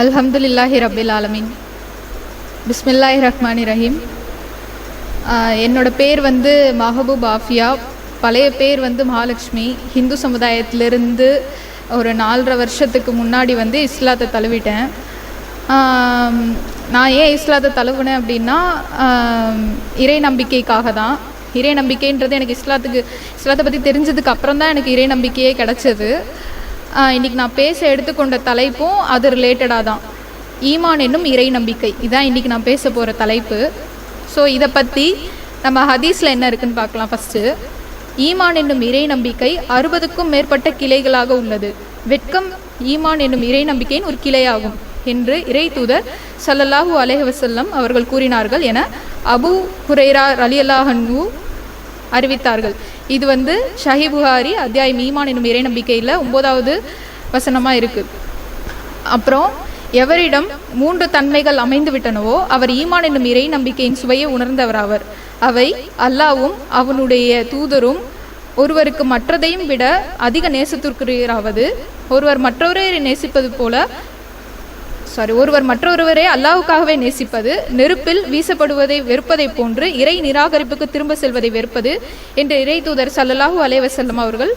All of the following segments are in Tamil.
அல்ஹம்துலில்லா அல்ஹம்துலில்லாஹி ரபில் ஆலமீன். பிஸ்மில்லாஹி ரஹ்மானி ரஹீம். என்னோட பேர் வந்து மஹபூப் ஆஃபியா. பழைய பேர் வந்து மகாலட்சுமி. ஹிந்து சமுதாயத்திலிருந்து ஒரு நாலரை வருஷத்துக்கு முன்னாடி வந்து இஸ்லாத்தை தழுவிட்டேன். நான் ஏன் இஸ்லாத்தை தழுவினேன் அப்படின்னா இறை நம்பிக்கைக்காக தான். இறை நம்பிக்கைன்றது எனக்கு இஸ்லாத்துக்கு இஸ்லாத்தை பற்றி தெரிஞ்சதுக்கு அப்புறம் தான் எனக்கு இறை நம்பிக்கையே கிடச்சிது. இன்றைக்கி நான் பேச எடுத்துக்கொண்ட தலைப்பும் அது ரிலேட்டடாக தான். ஈமான் என்னும் இறை நம்பிக்கை. இதான் இன்றைக்கி நான் பேச போகிற தலைப்பு. ஸோ இதை பற்றி நம்ம ஹதீஸில் என்ன இருக்குன்னு பார்க்கலாம் ஃபஸ்ட்டு ஈமான் என்னும் இறை நம்பிக்கை அறுபதுக்கும் மேற்பட்ட கிளைகளாக உள்ளது. வெட்கம் ஈமான் என்னும் இறை நம்பிக்கையின் ஒரு கிளையாகும் என்று இறை தூதர் சல்லல்லாஹூ அலேஹ் வசல்லம் அவர்கள் கூறினார்கள் என அபு ஹுரைரா ரலியல்லாஹன்ஹு அறிவித்தார்கள். இது வந்து ஷஹி புகாரி அத்தியாயம் ஈமான் என்னும் இறை நம்பிக்கையில் ஒன்பதாவது வசனமாக இருக்குது அப்புறம் எவரிடம் மூன்று தன்மைகள் அமைந்து விட்டனவோ அவர் ஈமான் என்னும் இறை நம்பிக்கையின் சுவையை உணர்ந்தவராவர். அவை அல்லாவும் அவனுடைய தூதரும் ஒருவருக்கு மற்றதையும் விட அதிக நேசத்திற்குரியராவது ஒருவர் மற்றவரை நேசிப்பது போல சாரி ஒருவர் மற்றொருவரை அல்லாவுக்காகவே நேசிப்பது நெருப்பில் வீசப்படுவதை வெறுப்பதை போன்று இறை நிராகரிப்புக்கு திரும்ப செல்வதை வெறுப்பது என்று இறை தூதர் சல்லல்லாஹூ அலைவசல்லம் அவர்கள்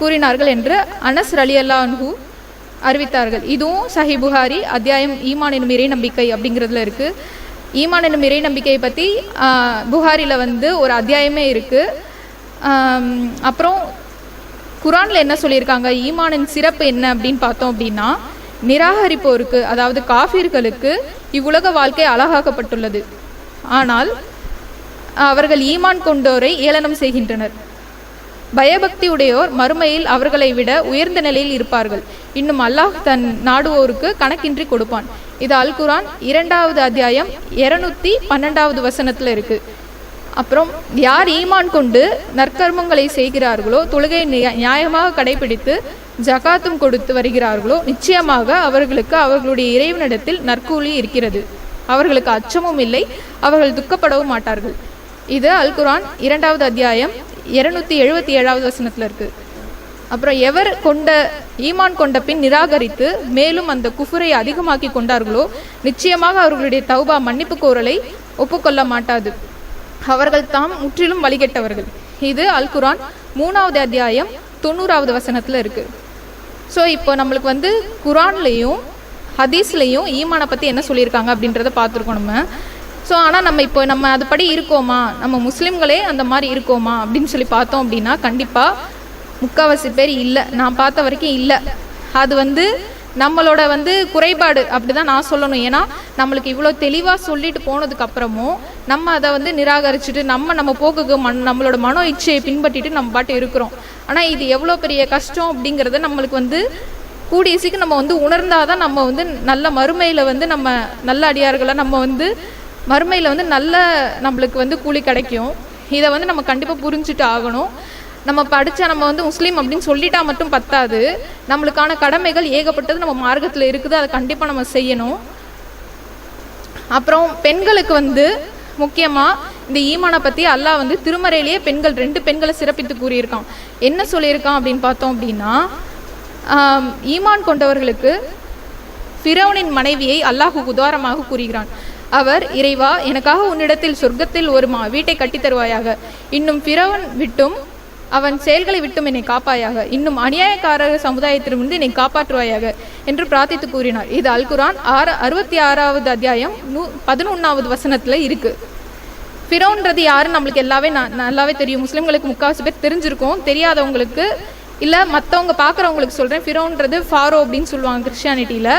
கூறினார்கள் என்று அனஸ் அலி அல்லாஹூ அறிவித்தார்கள். இதுவும் சஹி புகாரி அத்தியாயம் ஈமான் எனும் இறை நம்பிக்கை அப்படிங்கிறதுல இருக்கு. ஈமான் எனும் இறை நம்பிக்கையை பற்றி புகாரியில் வந்து ஒரு அத்தியாயமே இருக்கு. அப்புறம் குரானில் என்ன சொல்லியிருக்காங்க? ஈமானின் சிறப்பு என்ன அப்படின்னு பார்த்தோம் அப்படின்னா நிராகரிப்போருக்கு அதாவது காஃபிர்களுக்கு இவ்வுலக வாழ்க்கை அழகாக்கப்பட்டுள்ளது. ஆனால் அவர்கள் ஈமான் கொண்டோரை ஏளனம் செய்கின்றனர். பயபக்தி உடையோர் மறுமையில் அவர்களை விட உயர்ந்த நிலையில் இருப்பார்கள். இன்னும் அல்லாஹ் தன் நாடுவோருக்கு கணக்கின்றி கொடுப்பான். இது அல் குரான் இரண்டாவது அத்தியாயம் இருநூத்தி பன்னெண்டாவது வசனத்துல இருக்கு. அப்புறம் யார் ஈமான் கொண்டு நற்கர்மங்களை செய்கிறார்களோ தொழுகை நியாயமாக கடைபிடித்து ஜகாத்தும் கொடுத்து வருகிறார்களோ நிச்சயமாக அவர்களுக்கு அவர்களுடைய இறைவனிடத்தில் நற்கூலி இருக்கிறது. அவர்களுக்கு அச்சமும் இல்லை அவர்கள் துக்கப்படவும் மாட்டார்கள். இது அல் குரான் இரண்டாவது அத்தியாயம் இருநூத்தி எழுபத்தி ஏழாவது வசனத்துல இருக்கு. அப்புறம் எவர் கொண்ட ஈமான் கொண்ட பின் நிராகரித்து மேலும் அந்த குஃபரை அதிகமாக்கி கொண்டார்களோ நிச்சயமாக அவர்களுடைய தௌபா மன்னிப்பு கோரலை ஒப்புக்கொள்ள மாட்டாது. அவர்கள் தாம் முற்றிலும் வழிகெட்டவர்கள். இது அல் குரான் மூணாவது அத்தியாயம் தொண்ணூறாவது வசனத்தில் இருக்குது ஸோ இப்போ நம்மளுக்கு வந்து குரான்லேயும் ஹதீஸ்லேயும் ஈமானை பற்றி என்ன சொல்லியிருக்காங்க அப்படின்றத பார்த்துருக்கோம் நம்ம. ஸோ ஆனால் நம்ம இப்போ நம்ம அதுபடி இருக்கோமா? நம்ம முஸ்லீம்களே அந்த மாதிரி இருக்கோமா? அப்படின்னு சொல்லி பார்த்தோம் அப்படின்னா கண்டிப்பாக முக்கால்வாசி பேர் இல்லை. நான் பார்த்த வரைக்கும் இல்லை. அது வந்து நம்மளோட வந்து குறைபாடு அப்படிதான் நான் சொல்லணும். ஏன்னா நம்மளுக்கு இவ்வளோ தெளிவாக சொல்லிட்டு போனதுக்கு அப்புறமும் நம்ம அதை வந்து நிராகரிச்சுட்டு நம்ம நம்ம போக்குக்கு மண் நம்மளோட மனோ இச்சையை பின்பற்றிட்டு நம்ம பாட்டு இருக்கிறோம். ஆனால் இது எவ்வளோ பெரிய கஷ்டம் அப்படிங்கிறத நம்மளுக்கு வந்து கூடிய சீக்கிரம் நம்ம வந்து உணர்ந்தாதான் நம்ம வந்து நல்ல மறுமையில் வந்து நம்ம நல்ல அடியார்களை நம்ம வந்து மறுமையில் வந்து நல்ல நம்மளுக்கு வந்து கூலி கிடைக்கும். இதை வந்து நம்ம கண்டிப்பாக புரிஞ்சுட்டு ஆகணும். நம்ம படித்தா நம்ம வந்து முஸ்லீம் அப்படின்னு சொல்லிட்டா மட்டும் பத்தாது. நம்மளுக்கான கடமைகள் ஏகப்பட்டது நம்ம மார்க்கத்தில் இருக்குது அதை கண்டிப்பாக நம்ம செய்யணும். அப்புறம் பெண்களுக்கு வந்து முக்கியமாக இந்த ஈமானை பற்றி அல்லாஹ் வந்து திருமறையிலேயே பெண்கள் ரெண்டு பெண்களை சிறப்பித்து கூறியிருக்கான். என்ன சொல்லியிருக்கான் அப்படின்னு பார்த்தோம் அப்படின்னா ஈமான் கொண்டவர்களுக்கு ஃபிரௌனின் மனைவியை அல்லாஹு உதாரமாக கூறுகிறான். அவர் இறைவா எனக்காக உன்னிடத்தில் சொர்க்கத்தில் ஒரு மா வீட்டை கட்டித் தருவாயாக இன்னும் ஃபிரௌன் விட்டும் அவன் செயல்களை விட்டும் என்னை காப்பாயாக. இன்னும் அநியாயக்காரர் சமுதாயத்திலிருந்து என்னை காப்பாற்றுவாயாக என்று பிரார்த்தித்து கூறினார். இது அல்குரான் ஆறு அறுபத்தி ஆறாவது அத்தியாயம் நூ பதினொன்றாவது வசனத்தில் இருக்கு. ஃபிரோன்றது யாருன்னு நம்மளுக்கு எல்லாவே நல்லாவே தெரியும். முஸ்லீம்களுக்கு முக்கால்வாசி பேர் தெரிஞ்சிருக்கும். தெரியாதவங்களுக்கு இல்லை மற்றவங்க பார்க்குறவங்களுக்கு சொல்கிறேன் ஃபிரோன்றது ஃபாரோ அப்படின்னு சொல்லுவாங்க கிறிஸ்டியானிட்டியில்.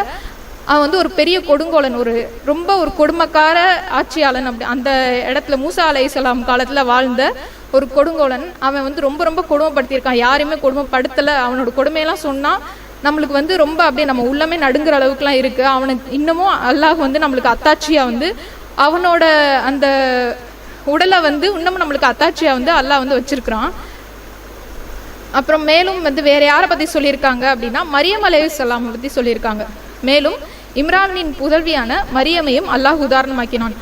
அவன் வந்து ஒரு பெரிய கொடுங்கோலன் ஒரு ரொம்ப ஒரு கொடுமைக்கார ஆட்சியாளன் அப்படி. அந்த இடத்துல மூசா அலைஹிஸ்ஸலாம் காலத்தில் வாழ்ந்த ஒரு கொடுங்கோலன் அவன் வந்து ரொம்ப ரொம்ப கொடுமைப்படுத்தியிருக்கான். யாரையுமே கொடுமைப்படுத்தலை. அவனோட கொடுமையெல்லாம் சொன்னால் நம்மளுக்கு வந்து ரொம்ப அப்படியே நம்ம உள்ளமே நடுங்குற அளவுக்குலாம் இருக்குது அவனுக்கு இன்னமும் அல்லாஹ் வந்து நம்மளுக்கு அத்தாட்சியாக வந்து அவனோட அந்த உடலை வந்து இன்னமும் நம்மளுக்கு அத்தாட்சியாக வந்து அல்லாஹ் வந்து வச்சிருக்கிறான். அப்புறம் மேலும் வந்து வேற யாரை பற்றி சொல்லியிருக்காங்க அப்படின்னா மரியம் அலையுசலாம் பற்றி சொல்லியிருக்காங்க. மேலும் இம்ரானின் புதல்வியான மரியமையும் அல்லாஹ் உதாரணமாக்கினான்.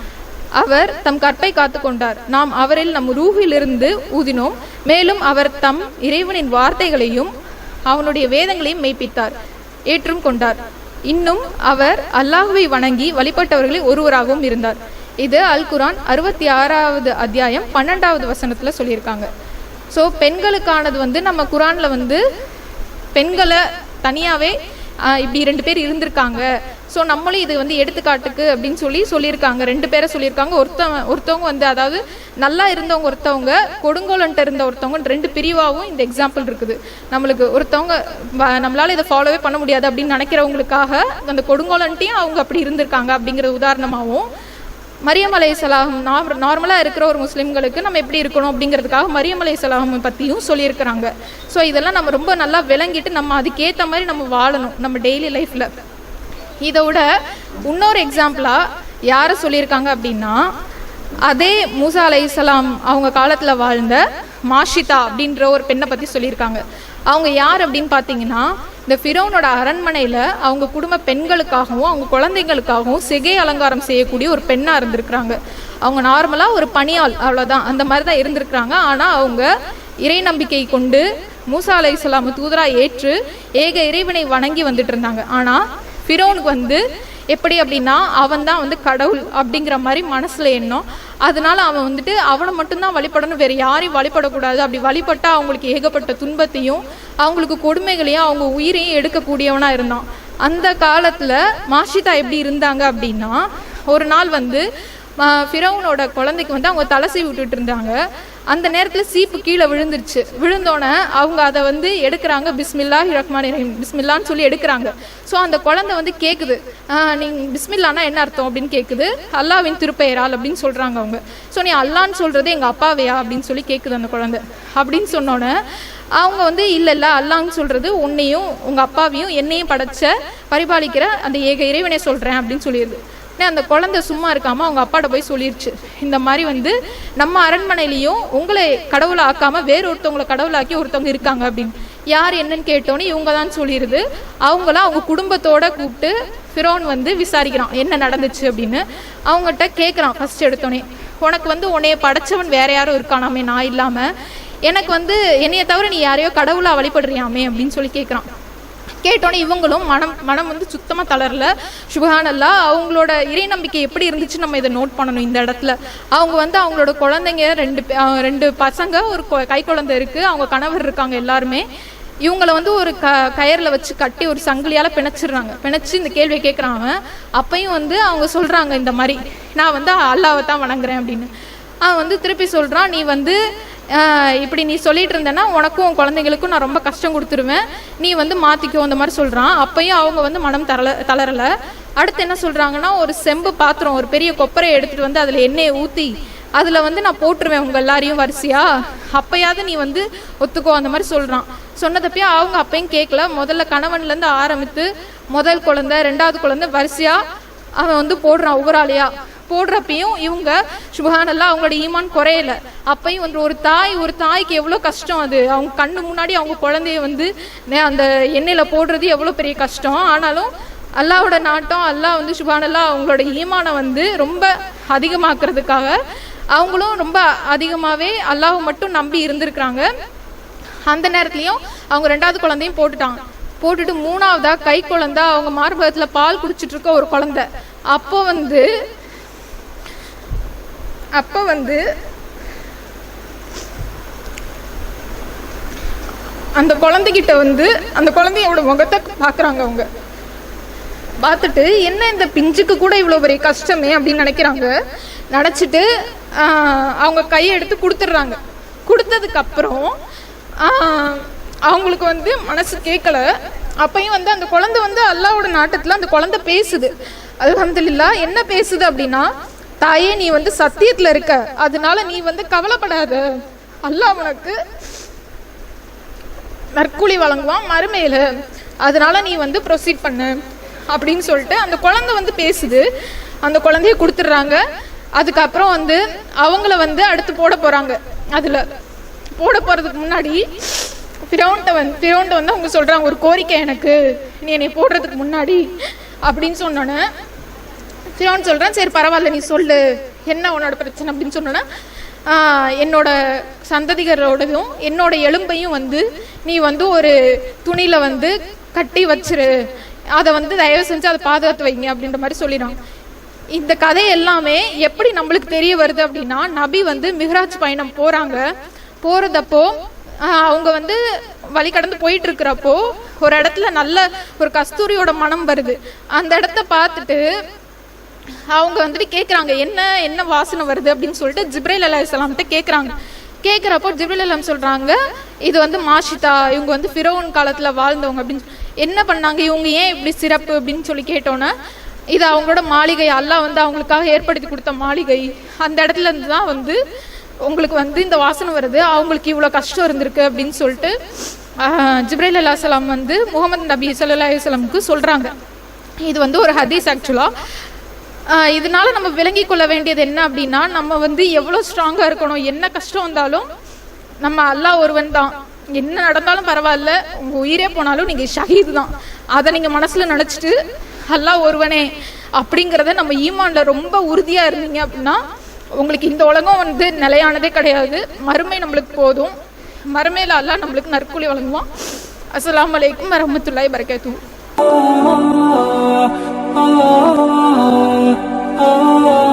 அவர் தம் கற்பை காத்து கொண்டார் நாம் அவரில் நம் ரூஹிலிருந்து ஊதினோம். மேலும் அவர் தம் இறைவனின் வார்த்தைகளையும் அவனுடைய வேதங்களையும் மெய்ப்பித்தார் ஏற்றும் கொண்டார். இன்னும் அவர் அல்லாஹுவை வணங்கி வழிபட்டவர்களில் ஒருவராகவும் இருந்தார். இது அல் குரான் அறுபத்தி ஆறாவது அத்தியாயம் பன்னெண்டாவது வசனத்துல சொல்லியிருக்காங்க. ஸோ பெண்களுக்கானது வந்து நம்ம குரான்ல வந்து பெண்களை தனியாகவே இப்படி ரெண்டு பேர் இருந்திருக்காங்க. ஸோ நம்மளும் இது வந்து எடுத்துக்காட்டுக்கு அப்படின்னு சொல்லி சொல்லியிருக்காங்க. ரெண்டு பேரை சொல்லியிருக்காங்க. ஒருத்தவங்க ஒருத்தவங்க வந்து அதாவது நல்லா இருந்தவங்க ஒருத்தவங்க கொடுங்கோலன்ட்டு இருந்த ஒருத்தவங்க ரெண்டு பிரிவாகவும் இந்த எக்ஸாம்பிள் இருக்குது. நம்மளுக்கு ஒருத்தவங்க நம்மளால் இதை ஃபாலோவே பண்ண முடியாது அப்படின்னு நினைக்கிறவங்களுக்காக அந்த கொடுங்கோலன்ட்டையும் அவங்க அப்படி இருந்திருக்காங்க அப்படிங்கிற உதாரணமாகவும் மரியம் அலைசலாம் நார்மலாக இருக்கிற ஒரு முஸ்லீம்களுக்கு நம்ம எப்படி இருக்கணும் அப்படிங்கிறதுக்காக மரியமலை சலாகம் பற்றியும் சொல்லியிருக்கிறாங்க. ஸோ இதெல்லாம் நம்ம ரொம்ப நல்லா விளங்கிட்டு நம்ம அதுக்கேற்ற மாதிரி நம்ம வாழணும் நம்ம டெய்லி லைஃப்பில் இதை விட இன்னொரு எக்ஸாம்பிளாக யாரை சொல்லியிருக்காங்க அப்படின்னா அதே மூசா அலைஹிஸ்ஸலாம் அவங்க காலத்தில் வாழ்ந்த மாஷிதா அப்படின்ற ஒரு பெண்ணை பற்றி சொல்லியிருக்காங்க. அவங்க யார் அப்படின்னு பார்த்தீங்கன்னா இந்த ஃபிரோனோட அரண்மனையில் அவங்க குடும்ப பெண்களுக்காகவும் அவங்க குழந்தைங்களுக்காகவும் சிகை அலங்காரம் செய்யக்கூடிய ஒரு பெண்ணாக இருந்திருக்கிறாங்க. அவங்க நார்மலாக ஒரு பணியாள் அவ்வளோதான் அந்த மாதிரி தான் இருந்திருக்கிறாங்க. ஆனால் அவங்க இறை நம்பிக்கை கொண்டு மூசா அலைஹிஸ்ஸலாம் தூதராக ஏற்று ஏக இறைவனை வணங்கி வந்துட்டு இருந்தாங்க. ஆனால் ஃபிரோனுக்கு வந்து எப்படி அப்படின்னா அவன் தான் வந்து கடவுள் அப்படிங்கிற மாதிரி மனசில் எண்ணம். அதனால அவன் வந்துட்டு அவனை மட்டும்தான் வழிபடணும் வேறு யாரையும் வழிபடக்கூடாது. அப்படி வழிபட்டா அவங்களுக்கு ஏகப்பட்ட துன்பத்தையும் அவங்களுக்கு கொடுமைகளையும் அவங்க உயிரையும் எடுக்கக்கூடியவனாக இருந்தான். அந்த காலத்தில் மாஷிதா எப்படி இருந்தாங்க அப்படின்னா ஒரு நாள் வந்து ஃபிரௌனோட குழந்தைக்கு வந்து அவங்க தலை சீவி விட்டுட்டு இருந்தாங்க. அந்த நேரத்தில் சீப்பு கீழே விழுந்துருச்சு. விழுந்தோடனே அவங்க அதை வந்து எடுக்கிறாங்க பிஸ்மில்லா ரஹ்மான் ரஹீம் பிஸ்மில்லான்னு சொல்லி எடுக்கிறாங்க. ஸோ அந்த குழந்தை வந்து கேட்குது நீங்கள் பிஸ்மில்லானா என்ன அர்த்தம் அப்படின்னு கேட்குது அல்லாவின் திருப்பெயரால் அப்படின்னு சொல்கிறாங்க அவங்க. ஸோ நீ அல்லான்னு சொல்கிறது எங்கள் அப்பாவையா அப்படின்னு சொல்லி கேட்குது அந்த குழந்தை. அப்படின்னு சொன்னோன்னே அவங்க வந்து இல்லை இல்லை அல்லான்னு சொல்கிறது உன்னையும் உங்கள் அப்பாவையும் என்னையும் படைச்ச பரிபாலிக்கிற அந்த ஏக இறைவனை சொல்கிறேன் அப்படின்னு சொல்லிடுது உடனே அந்த குழந்தை சும்மா இருக்காமல் அவங்க அப்பாட்ட போய் சொல்லிருச்சு. இந்த மாதிரி வந்து நம்ம அரண்மனையிலையும் உங்களை கடவுளை ஆக்காம வேற ஒருத்தவங்களை கடவுளாக்கி ஒருத்தவங்க இருக்காங்க அப்படின்னு. யார் என்னன்னு கேட்டோன்னே இவங்க தான் சொல்லிடுது அவங்களாம் அவங்க குடும்பத்தோட கூப்பிட்டு ஃபிரோன் வந்து விசாரிக்கிறான் என்ன நடந்துச்சு அப்படின்னு. அவங்ககிட்ட கேட்குறான் ஃபர்ஸ்ட் எடுத்தோன்னே. உனக்கு வந்து உன்னைய படைச்சவன் வேற யாரும் இருக்கானாமே நான் இல்லாமல் எனக்கு வந்து என்னைய தவிர நீ யாரையோ கடவுளாக வழிபடுறியாமே அப்படின்னு சொல்லி கேட்குறான் கேட்டோன்னே இவங்களும் மனம் மனம் வந்து சுத்தமாக தளரல. சுபஹானல்லா அவங்களோட இறை நம்பிக்கை எப்படி இருந்துச்சு நம்ம இதை நோட் பண்ணணும் இந்த இடத்துல. அவங்க வந்து அவங்களோட குழந்தைங்க ரெண்டு ரெண்டு பசங்க ஒரு கொ- கை குழந்தை இருக்குது அவங்க கணவர் இருக்காங்க எல்லாருமே. இவங்கள வந்து ஒரு க கயரில் வச்சு கட்டி ஒரு சங்கிலியால் பிணைச்சிடுறாங்க. பிணைச்சு இந்த கேள்வியை கேட்குறாங்க அவன். அப்பையும் வந்து அவங்க சொல்கிறாங்க இந்த மாதிரி. நான் வந்து அல்லாவை தான் வணங்குறேன் அப்படின்னு. அவன் வந்து திருப்பி சொல்கிறான் நீ வந்து இப்படி நீ சொல்லிட்டு இருந்தேன்னா உனக்கும் குழந்தைங்களுக்கும் நான் ரொம்ப கஷ்டம் கொடுத்துருவேன். நீ வந்து மாற்றிக்கோ அந்த மாதிரி சொல்கிறான் அப்பையும் அவங்க வந்து மனம் தரல தளரலை. அடுத்து என்ன சொல்கிறாங்கன்னா ஒரு செம்பு பாத்திரம் ஒரு பெரிய கொப்பரையை எடுத்துகிட்டு வந்து அதில் எண்ணெயை ஊற்றி அதில் வந்து நான் போட்டுருவேன் உங்கள் எல்லாரையும் வரிசையா. அப்பயாவது நீ வந்து ஒத்துக்கோ அந்த மாதிரி சொல்கிறான் சொன்னதப்பயும் அவங்க அப்பையும் கேட்கல முதல்ல கணவன்லேருந்து ஆரம்பித்து முதல் குழந்தை ரெண்டாவது குழந்தை வரிசையாக அவன் வந்து போடுறான் ஒவ்வொரு ஆளையாக போடுறப்பையும் இவங்க சுபஹானல்லா அவங்களோட ஈமான் குறையல. அப்பையும் வந்து ஒரு தாய் ஒரு தாய்க்கு எவ்வளோ கஷ்டம் அது? அவங்க கண்ணு முன்னாடி அவங்க குழந்தைய வந்து அந்த எண்ணெயில் போடுறது எவ்வளோ பெரிய கஷ்டம்? ஆனாலும் அல்லாவோட நாட்டம் அல்லாஹ் வந்து சுபானல்லா அவங்களோட ஈமானை வந்து ரொம்ப அதிகமாக்குறதுக்காக அவங்களும் ரொம்ப அதிகமாகவே அல்லாஹை மட்டும் நம்பி இருந்திருக்கிறாங்க. அந்த நேரத்துலையும் அவங்க ரெண்டாவது குழந்தையும் போட்டுட்டாங்க. போட்டுட்டு மூணாவதா கை குழந்தை அவங்க மார்பகத்தில் பால் குடிச்சிட்டு இருக்க ஒரு குழந்தை. அப்போ வந்து அப்போ வந்து அந்த குழந்தைகிட்ட வந்து அந்த குழந்தையோட முகத்தை பார்க்குறாங்க அவங்க. பார்த்துட்டு என்ன இந்த பிஞ்சுக்கு கூட இவ்வளோ பெரிய கஷ்டமே? அப்படின்னு நினைக்கிறாங்க. நினச்சிட்டு அவங்க கையை எடுத்து கொடுத்துட்றாங்க. கொடுத்ததுக்கப்புறம் அவங்களுக்கு வந்து மனசு கேட்கல அப்பையும் வந்து அந்த குழந்தை வந்து அல்லாவோட நாட்டத்தில் அந்த குழந்தை பேசுது. அது அல்ஹம்துலில்லா என்ன பேசுது? அப்படின்னா தாயே நீ வந்து சத்தியத்தில் இருக்க. அதனால நீ வந்து கவலைப்படாத. அல்லாஹ் உனக்கு நற்கூலி வழங்குவான் மறுமையில. அதனால நீ வந்து ப்ரொசீட் பண்ணு. அப்படின்னு சொல்லிட்டு அந்த குழந்தை வந்து பேசுது. அந்த குழந்தைய கொடுத்துட்றாங்க. அதுக்கப்புறம் வந்து அவங்கள வந்து அடுத்து போட போறாங்க. அதுல போட போறதுக்கு முன்னாடி ஃபிரௌன்ட்ட வந்து ஃபிரௌன்ட்ட வந்து அவங்க சொல்றாங்க ஒரு கோரிக்கை எனக்கு. நீ என்னை போடுறதுக்கு முன்னாடி. அப்படின்னு சொன்னோன்னே சிவான்னு சொல்கிறேன் சரி பரவாயில்ல நீ சொல்லு. என்ன உன்னோட பிரச்சனை அப்படின்னு சொன்னோன்னா என்னோட சந்ததிகரோடதும் என்னோட எலும்பையும் வந்து நீ வந்து ஒரு துணியில் வந்து கட்டி வச்சிரு. அதை வந்து தயவு செஞ்சு அதை பாதுகாத்து வைங்க அப்படின்ற மாதிரி சொல்லிடுறாங்க இந்த கதை எல்லாமே எப்படி நம்மளுக்கு தெரிய வருது அப்படின்னா நபி வந்து மிகராஜ் பயணம் போகிறாங்க போகிறதப்போ அவங்க வந்து வழி கடந்து போயிட்டு இருக்கிறப்போ ஒரு இடத்துல நல்ல ஒரு கஸ்தூரியோட மனம் வருது. அந்த இடத்த பார்த்துட்டு அவங்க வந்துட்டு கேட்குறாங்க என்ன என்ன வாசனை வருது? அப்படின்னு சொல்லிட்டு ஜிப்ரைல் இஸ்லாம்கிட்ட கேட்குறாங்க கேட்குறப்போ ஜிப்ரைல் அலாம் சொல்கிறாங்க இது வந்து மாஷிதா இவங்க வந்து ஃபிரோன் காலத்தில் வாழ்ந்தவங்க. அப்படின்னு என்ன பண்ணாங்க? இவங்க ஏன் இப்படி சிறப்பு? அப்படின்னு சொல்லி கேட்டோன்னே இது அவங்களோட மாளிகை அல்லாஹ் வந்து அவங்களுக்காக ஏற்படுத்தி கொடுத்த மாளிகை. அந்த இடத்துல இருந்து தான் வந்து உங்களுக்கு வந்து இந்த வாசனை வருது. அவங்களுக்கு இவ்வளோ கஷ்டம் இருந்திருக்கு. அப்படின்னு சொல்லிட்டு ஆஹ், ஜிப்ரைல் அல்லா சலாம் வந்து முகமது நபி சல்லா அலுவலமுக்கு சொல்கிறாங்க இது வந்து ஒரு ஹதீஸ் ஆக்சுவலாக இதனால நம்ம விளங்கி கொள்ள வேண்டியது என்ன அப்படின்னா நம்ம வந்து எவ்வளோ ஸ்ட்ராங்காக இருக்கணும் என்ன கஷ்டம் வந்தாலும் நம்ம அல்லாஹ் ஒருவன் தான். என்ன நடந்தாலும் பரவாயில்ல உங்கள் உயிரே போனாலும் நீங்கள் ஷஹீது தான். அதை நீங்கள் மனசில் நினச்சிட்டு அல்லாஹ் ஒருவனே அப்படிங்கிறத நம்ம ஈமான்ல ரொம்ப உறுதியாக இருந்தீங்க அப்படின்னா உங்களுக்கு இந்த உலகம் வந்து நிலையானதே கிடையாது. மறுமை நம்மளுக்கு போதும். மறுமையில் அல்லாஹ் நம்மளுக்கு நற்கூலி வழங்குவான். அஸ்ஸலாமு அலைக்கும் வரஹ்மத்துல்லாஹி வரகாத்துஹு oh. oh, oh.